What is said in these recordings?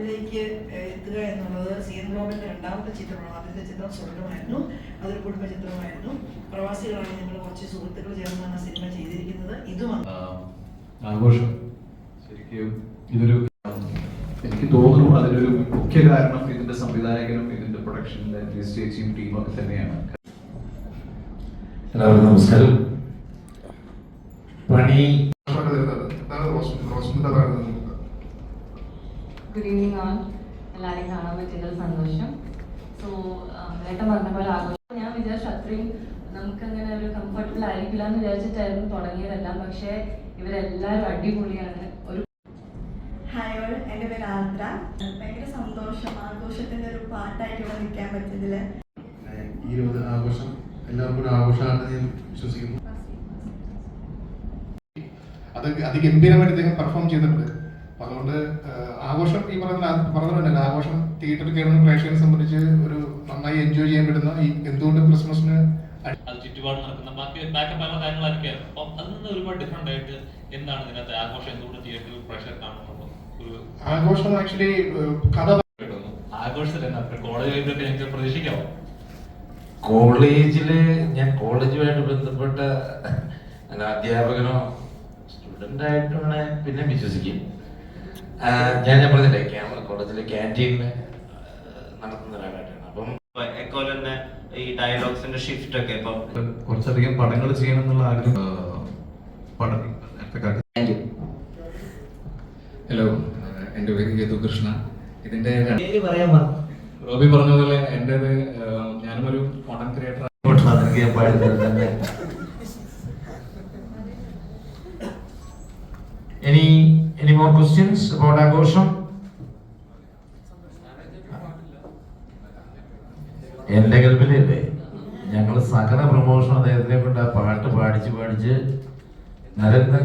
ിലേക്ക് എത്തുക എന്നുള്ളത് C N ബോബിന്റെ രണ്ടാമത്തെ ചിത്രമാണ്. ആദ്യത്തെ ചിത്രം സ്വർഗമായിരുന്നു അതൊരു കുടുംബ ചിത്രമായിരുന്നു. പ്രവാസികളാണ് ഞങ്ങൾ കുറച്ച് സുഹൃത്തുക്കൾ ചേർന്നാണ് സിനിമ ചെയ്തിരിക്കുന്നത്. ഇതുമാണ് ആഘോഷം. ശരിക്കും ഇതൊരു എനിക്ക് തോന്നുന്നു അതിനൊരു മുഖ്യ കാരണം ഇതിന്റെ സംവിധായകനും ഇതിന്റെ പ്രൊഡക്ഷനിലെ ചേച്ചിയും ടീമൊക്കെ തന്നെയാണ്. എല്ലാവർക്കും നമസ്കാരം. പണി ഗുഡ് ഈവനിങ് ഓൾ എല്ലാവരെയും കാണാൻ പറ്റിയതിൽ സന്തോഷം. സോ നേട്ടം പറഞ്ഞ പോലെ ആഘോഷം. ഞാൻ വിചാരിച്ചു അത്രയും നമുക്കങ്ങനെ ഒരു കംഫർട്ടബിൾ ആയിരിക്കില്ല എന്ന് വിചാരിച്ചിട്ടായിരുന്നു തുടങ്ങിയതെല്ലാം. പക്ഷേ ഇവരെല്ലാവരും അടിപൊളിയാണ്. ഒരു ഹായ് ഓൾ എന്റെ പേര് ആർദ്ര. ഭയങ്കര സന്തോഷം ആഘോഷത്തിന്റെ ഒരു പാട്ടായിട്ട് ഇവിടെ നിൽക്കാൻ പറ്റിയതിൽ ഈ ഒരു ആഘോഷം എല്ലാവർക്കും ഒരു ആഘോഷമാണെന്ന് ഞാൻ വിശ്വസിക്കുന്നു. അത് അതിഗംഭീരമായിട്ട് ഇദ്ദേഹം പെർഫോം ചെയ്തിട്ടുണ്ട് അതുകൊണ്ട് ആഘോഷം ഈ പറയുന്ന പറഞ്ഞിട്ടുണ്ടല്ലോ ആഘോഷം തിയേറ്ററിൽ കയറുന്ന പ്രേക്ഷകരെ സംബന്ധിച്ച് ഒരു നന്നായി എൻജോയ് ചെയ്യാൻ പറ്റുന്ന ഈ എന്തുകൊണ്ട് ക്രിസ്മസിന് അത് ചുറ്റുപാട് നടക്കുന്ന ബാക്കി ബാക്കപ്പ് പല കാര്യങ്ങളായിരിക്കും. അപ്പം അതിൽ നിന്ന് ഒരുപാട് ഡിഫറെന്റ് ആയിട്ട് എന്താണ് ഇതിനകത്ത് ആഘോഷം? എന്തുകൊണ്ട് തിയേറ്ററിൽ കാണുന്നുണ്ടോ ഒരു ആഘോഷം ആക്ച്വലി കഥ ആഘോഷത്തിൽ കോളേജ് കഴിഞ്ഞിട്ട് ഞങ്ങൾക്ക് പ്രതീക്ഷിക്കാമോ കോളേജിൽ ഞാൻ കോളേജുമായിട്ട് ബന്ധപ്പെട്ട അധ്യാപകനോ സ്റ്റുഡന്റ് ആയിട്ടാണ് പിന്നെ വിശ്വസിക്കും. ഞാൻ ഞാൻ പറഞ്ഞില്ലേ ക്യാമറ കോളേജിലെ ക്യാന്റീനിൽ നടത്തുന്ന ഒരാളായിട്ടാണ്. അപ്പം എക്കോലെ തന്നെ ഈ ഡയലോഗ്സിന്റെ ഷിഫ്റ്റ് ഒക്കെ ഇപ്പം കുറച്ചധികം പടങ്ങൾ ചെയ്യണം എന്നുള്ള ആഗ്രഹം പടം ഹലോ എന്റെ പേര് കേതു കൃഷ്ണ ഇതിന്റെ റോബി പറഞ്ഞ പോലെ എന്റെ ഞാനും ഒരു കോണ്ടന്റ് ക്രിയേറ്റർ അതൊക്കെ മോർ ക്വസ്റ്റ്യൻസ് അബൌട്ട് ആഘോഷം എന്റെ കൽപ്പിലല്ലേ ഞങ്ങൾ സകല പ്രൊമോഷൻ അദ്ദേഹത്തിനെ കൊണ്ട് ആ പാട്ട് പാടിച്ച് പാടിച്ച് നരേന്ദ്ര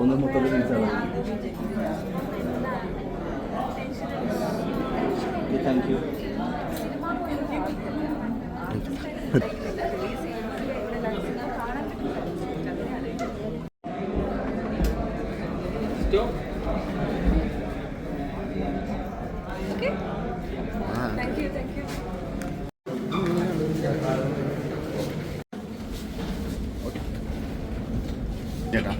ഒന്ന് മൊത്തത്തിൽ താങ്ക് യു Yan ah.